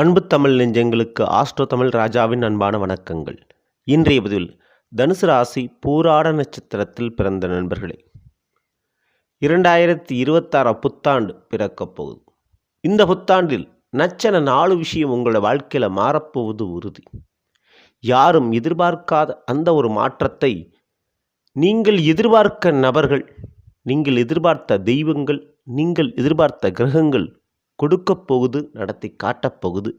அன்பு தமிழ் நெஞ்சங்களுக்கு ஆஸ்ட்ரோ தமிழ் ராஜாவின் அன்பான வணக்கங்கள். இன்றைய பதிவில் தனுசு ராசி பூராட நட்சத்திரத்தில் பிறந்த நண்பர்களே. இரண்டாயிரத்தி இருபத்தாறு புத்தாண்டு பிறக்கப் போகுது. இந்த புத்தாண்டில் நச்சன நாலு விஷயம் உங்களோட வாழ்க்கையில் மாறப்போவது உறுதி. யாரும் எதிர்பார்க்காத அந்த ஒரு மாற்றத்தை நீங்கள் எதிர்பார்க்க நபர்கள் நீங்கள் எதிர்பார்த்த தெய்வங்கள் நீங்கள் எதிர்பார்த்த கிரகங்கள் கொடுக்கப் போகுது நடத்தி காட்டப் போகுது.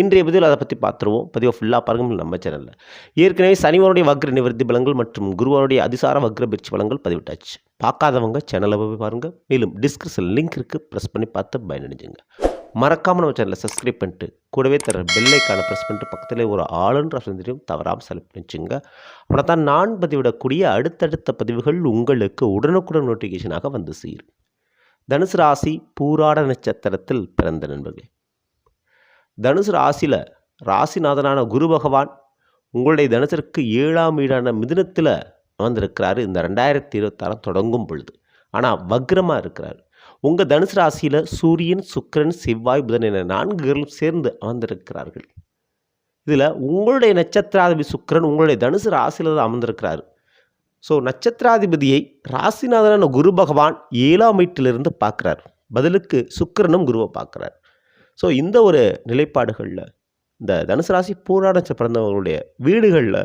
இன்றைய பதிவில் அதை பற்றி பார்த்துருவோம். பதிவை ஃபுல்லாக பாருங்கள் நம்ம சேனலில் ஏற்கனவே சனிவனுடைய வக்ர நிவர்த்தி பலங்கள் மற்றும் குருவனுடைய அதிசார வக்ர பிரிச்சு பலங்கள் பதிவிட்டாச்சு. பார்க்காதவங்க சேனலை போய் பாருங்கள் மேலும் டிஸ்கிரிப்ஷன் லிங்க் இருக்குது ப்ரெஸ் பண்ணி பார்த்து பயனடைஞ்சுங்க. மறக்காமல் நம்ம சேனலை சப்ஸ்கிரைப் பண்ணிட்டு கூடவே தர பெல்லைக்கான ப்ரெஸ் பண்ணிட்டு பக்கத்தில் ஒரு ஆளுன்ற தெரியும் தவறாமல் செலக்ட் பண்ணிச்சுங்க. அப்படின்னா தான் நான் பதிவிடக்கூடிய அடுத்தடுத்த பதிவுகள் உங்களுக்கு உடனுக்குடன் நோட்டிஃபிகேஷனாக வந்து சேரும். தனுசு ராசி பூராட நட்சத்திரத்தில் பிறந்த நண்பர்களே. தனுசு ராசியில் ராசிநாதனான குரு பகவான் உங்களுடைய தனுசருக்கு ஏழாம் வீடான மிதுனத்தில் அமர்ந்திருக்கிறாரு. இந்த ரெண்டாயிரத்தி இருபத்தாறாம் தொடங்கும் பொழுது. ஆனால் வக்ரமாக இருக்கிறார். உங்கள் தனுசு ராசியில் சூரியன் சுக்கிரன் செவ்வாய் புதன் என நான்கு சேர்ந்து அமர்ந்திருக்கிறார்கள். இதில் உங்களுடைய நட்சத்திராதிபதி சுக்கிரன் உங்களுடைய தனுசு ராசியில் தான் அமர்ந்திருக்கிறார். ஸோ நட்சத்திராதிபதியை ராசிநாதனான குரு பகவான் ஏழாம் வீட்டிலிருந்து பார்க்குறார். பதிலுக்கு சுக்கரனும் குருவை பார்க்குறார். ஸோ இந்த ஒரு நிலைப்பாடுகளில் இந்த தனுசு ராசி பூராட பிறந்தவங்களுடைய வீடுகளில்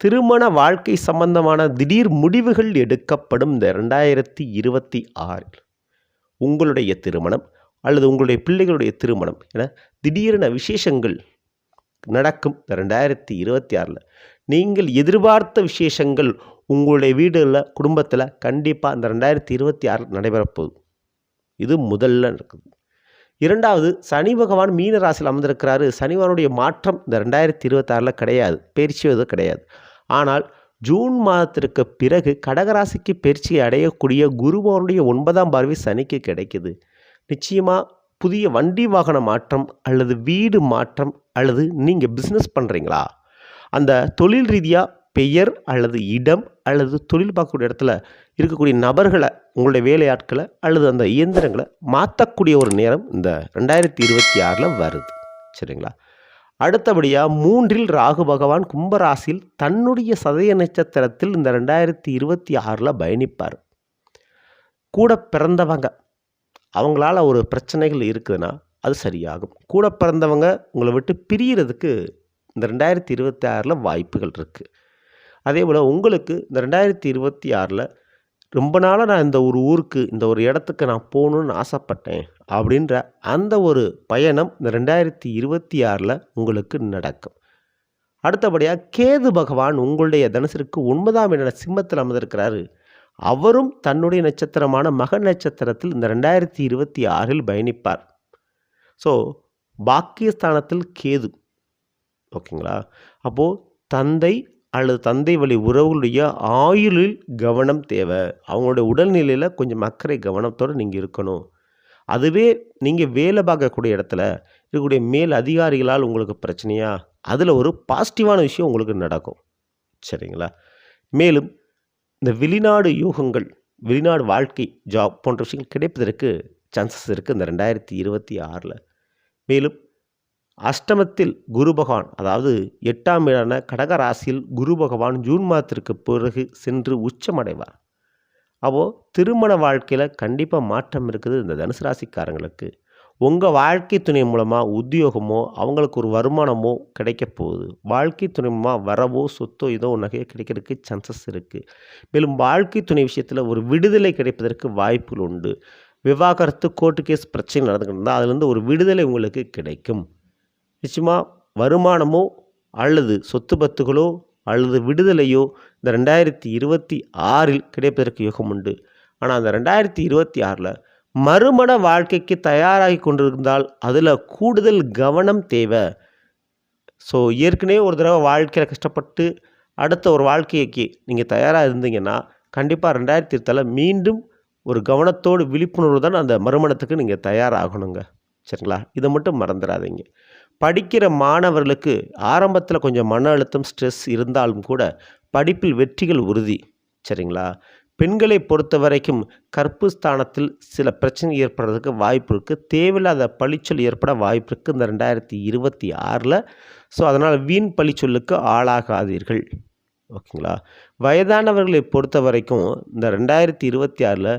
திருமண வாழ்க்கை சம்பந்தமான திடீர் முடிவுகள் எடுக்கப்படும் இந்த ரெண்டாயிரத்தி இருபத்தி ஆறில். உங்களுடைய திருமணம் அல்லது உங்களுடைய பிள்ளைகளுடைய திருமணம் என திடீரென விசேஷங்கள் நடக்கும் இந்த ரெண்டாயிரத்தி இருபத்தி ஆறில். நீங்கள் எதிர்பார்த்த விசேஷங்கள் உங்களுடைய வீடுகளில் குடும்பத்தில் கண்டிப்பாக இந்த ரெண்டாயிரத்தி இருபத்தி ஆறில் நடைபெறப்போகுது. இது முதல்ல இருக்குது இரண்டாவது சனி பகவான் மீன ராசியில் அமர்ந்திருக்கிறாரு. சனிவானுடைய மாற்றம் இந்த ரெண்டாயிரத்தி இருபத்தாறில் கிடையாது. பயிற்சிவது கிடையாது. ஆனால் ஜூன் மாதத்திற்கு பிறகு கடகராசிக்கு பயிற்சியை அடையக்கூடிய குருபவனுடைய ஒன்பதாம் பார்வை சனிக்கு கிடைக்குது. நிச்சயமாக புதிய வண்டி வாகன மாற்றம் அல்லது வீடு மாற்றம் அல்லது நீங்கள் பிஸ்னஸ் பண்ணுறீங்களா அந்த தொழில் ரீதியாக பெயர் அல்லது இடம் அல்லது தொழில் பார்க்கக்கூடிய இடத்துல இருக்கக்கூடிய நபர்களை உங்களுடைய வேலையாட்களை அல்லது அந்த இயந்திரங்களை மாற்றக்கூடிய ஒரு நேரம் இந்த ரெண்டாயிரத்தி இருபத்தி ஆறில் வருது. சரிங்களா? அடுத்தபடியாக மூன்றில் ராகு பகவான் கும்பராசியில் தன்னுடைய சதய நட்சத்திரத்தில் இந்த ரெண்டாயிரத்தி இருபத்தி ஆறில் பயணிப்பார். கூட பிறந்தவங்க அவங்களால ஒரு பிரச்சனைகள் இருக்குதுன்னா அது சரியாகும். கூட பிறந்தவங்க உங்களை விட்டு பிரியறதுக்கு இந்த ரெண்டாயிரத்தி இருபத்தி ஆறில் வாய்ப்புகள் இருக்குது அதே போல் உங்களுக்கு இந்த ரெண்டாயிரத்தி இருபத்தி ஆறில் ரொம்ப நாளாக நான் இந்த ஒரு ஊருக்கு இந்த ஒரு இடத்துக்கு நான் போகணுன்னு ஆசைப்பட்டேன் அப்படின்ற அந்த ஒரு பயணம் இந்த ரெண்டாயிரத்தி இருபத்தி ஆறில் உங்களுக்கு நடக்கும். அடுத்தபடியாக கேது பகவான் உங்களுடைய தனுசருக்கு ஒன்பதாம் இட சிம்மத்தில் அமர்ந்திருக்கிறாரு. அவரும் தன்னுடைய நட்சத்திரமான மக நட்சத்திரத்தில் இந்த ரெண்டாயிரத்தி இருபத்தி ஆறில் பயணிப்பார். ஸோ பாக்கியஸ்தானத்தில் கேது. ஓகேங்களா? அப்போது தந்தை அல்லது தந்தை வழி உறவுகளுடைய ஆயுளில் கவனம் தேவை. அவங்களுடைய உடல்நிலையில் கொஞ்சம் அக்கறை கவனத்தோடு நீங்கள் இருக்கணும். அதுவே நீங்கள் வேலை பார்க்கக்கூடிய இடத்துல இருக்கக்கூடிய மேல் அதிகாரிகளால் உங்களுக்கு பிரச்சனையா? அதில் ஒரு பாசிட்டிவான விஷயம் உங்களுக்கு நடக்கும். சரிங்களா? மேலும் இந்த வெளிநாடு யூகங்கள் வெளிநாடு வாழ்க்கை ஜாப் போன்ற விஷயங்கள் கிடைப்பதற்கு சான்சஸ் இருக்குது இந்த ரெண்டாயிரத்தி இருபத்தி ஆறில். மேலும் அஷ்டமத்தில் குரு பகவான் அதாவது எட்டாம் இடான கடக ராசியில் குரு பகவான் ஜூன் மாதத்திற்கு பிறகு சென்று உச்சமடைவார். அப்போது திருமண வாழ்க்கையில் கண்டிப்பாக மாற்றம் இருக்குது இந்த தனுசு ராசிக்காரங்களுக்கு. உங்கள் வாழ்க்கை துணை மூலமாக உத்தியோகமோ அவங்களுக்கு ஒரு வருமானமோ கிடைக்க போகுது. வாழ்க்கை துணை மூலமாக வரவோ சொத்தோ ஏதோ நகையோ கிடைக்கிறதுக்கு சான்சஸ் இருக்குது மேலும் வாழ்க்கை துணை விஷயத்தில் ஒரு விடுதலை கிடைப்பதற்கு வாய்ப்புகள் உண்டு. விவாகரத்து கோர்ட்டு கேஸ் பிரச்சனை நடந்துக்கிட்டு இருந்தால் அதுலேருந்து ஒரு விடுதலை உங்களுக்கு கிடைக்கும். நிச்சயமாக வருமானமோ அல்லது சொத்து பத்துகளோ அல்லது விடுதலையோ இந்த ரெண்டாயிரத்தி இருபத்தி ஆறில் கிடைப்பதற்கு யோகம் உண்டு. ஆனால் அந்த ரெண்டாயிரத்தி இருபத்தி ஆறில் மறுமண வாழ்க்கைக்கு தயாராகி கொண்டிருந்தால் அதில் கூடுதல் கவனம் தேவை. ஸோ ஏற்கனவே ஒரு தடவை வாழ்க்கையில் கஷ்டப்பட்டு அடுத்த ஒரு வாழ்க்கைக்கு நீங்கள் தயாராக இருந்தீங்கன்னா கண்டிப்பாக ரெண்டாயிரத்தி இருபத்தால மீண்டும் ஒரு கவனத்தோடு விழிப்புணர்வு தான் அந்த மறுமணத்துக்கு நீங்கள் தயாராகணுங்க. சரிங்களா? இதை மட்டும் மறந்துடாதீங்க. படிக்கிற மாணவர்களுக்கு ஆரம்பத்தில் கொஞ்சம் மன அழுத்தம் ஸ்ட்ரெஸ் இருந்தாலும் கூட படிப்பில் வெற்றிகள் உறுதி. சரிங்களா? பெண்களை பொறுத்த வரைக்கும் கற்பு ஸ்தானத்தில் சில பிரச்சனை ஏற்படுறதுக்கு வாய்ப்பு இருக்குது தேவையில்லாத பழிச்சொல் ஏற்பட வாய்ப்பு இருக்குது இந்த ரெண்டாயிரத்தி இருபத்தி ஆறில். ஸோ அதனால் வீண் பழிச்சொல்லுக்கு ஆளாகாதீர்கள். ஓகேங்களா? வயதானவர்களை பொறுத்த வரைக்கும் இந்த ரெண்டாயிரத்தி இருபத்தி ஆறில்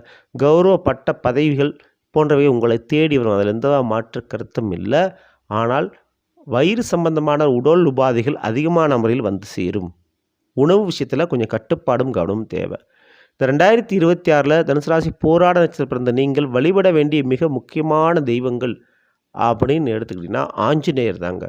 கௌரவப்பட்ட பதவிகள் போன்றவை உங்களை தேடி வரும். அதில் எந்த மாற்று கருத்தும் இல்லை. ஆனால் வயிறு சம்பந்தமான உடல் உபாதைகள் அதிகமான முறையில் வந்து சேரும். உணவு விஷயத்தில் கொஞ்சம் கட்டுப்பாடும் கவனமும் தேவை. இந்த ரெண்டாயிரத்தி இருபத்தி ஆறில் தனுசு ராசி போராட நட்சத்திரம் பிறந்த நீங்கள் வழிபட வேண்டிய மிக முக்கியமான தெய்வங்கள் அப்படின்னு எடுத்துக்கிட்டிங்கன்னா ஆஞ்சநேயர் தாங்க.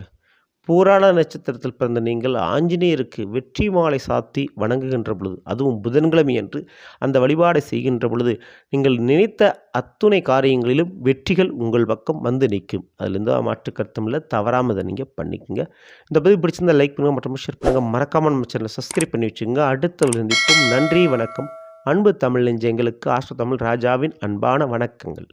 பூராள நட்சத்திரத்தில் பிறந்த நீங்கள் ஆஞ்சநேயருக்கு வெற்றி மாலை சாத்தி வணங்குகின்ற பொழுது அதுவும் புதன்கிழமை என்று அந்த வழிபாடை செய்கின்ற பொழுது நீங்கள் நினைத்த அத்துணை காரியங்களிலும் வெற்றிகள் உங்கள் பக்கம் வந்து நிற்கும். அதுலேருந்து மாற்று கருத்தம் இல்லை தவறாமல் இதை நீங்கள் பண்ணிக்கோங்க. இந்த பதிவு பிடிச்சிருந்தா லைக் பண்ணுங்கள் மற்றும் ஷேர் பண்ணுங்கள் மறக்காமல் நம்ம சேனலை சப்ஸ்கிரைப் பண்ணி வச்சுங்க அடுத்த சந்திப்போம். நன்றி வணக்கம். அன்பு தமிழ் நெஞ்சங்களுக்கு ஆஷ்ட தமிழ் ராஜாவின் அன்பான வணக்கங்கள்.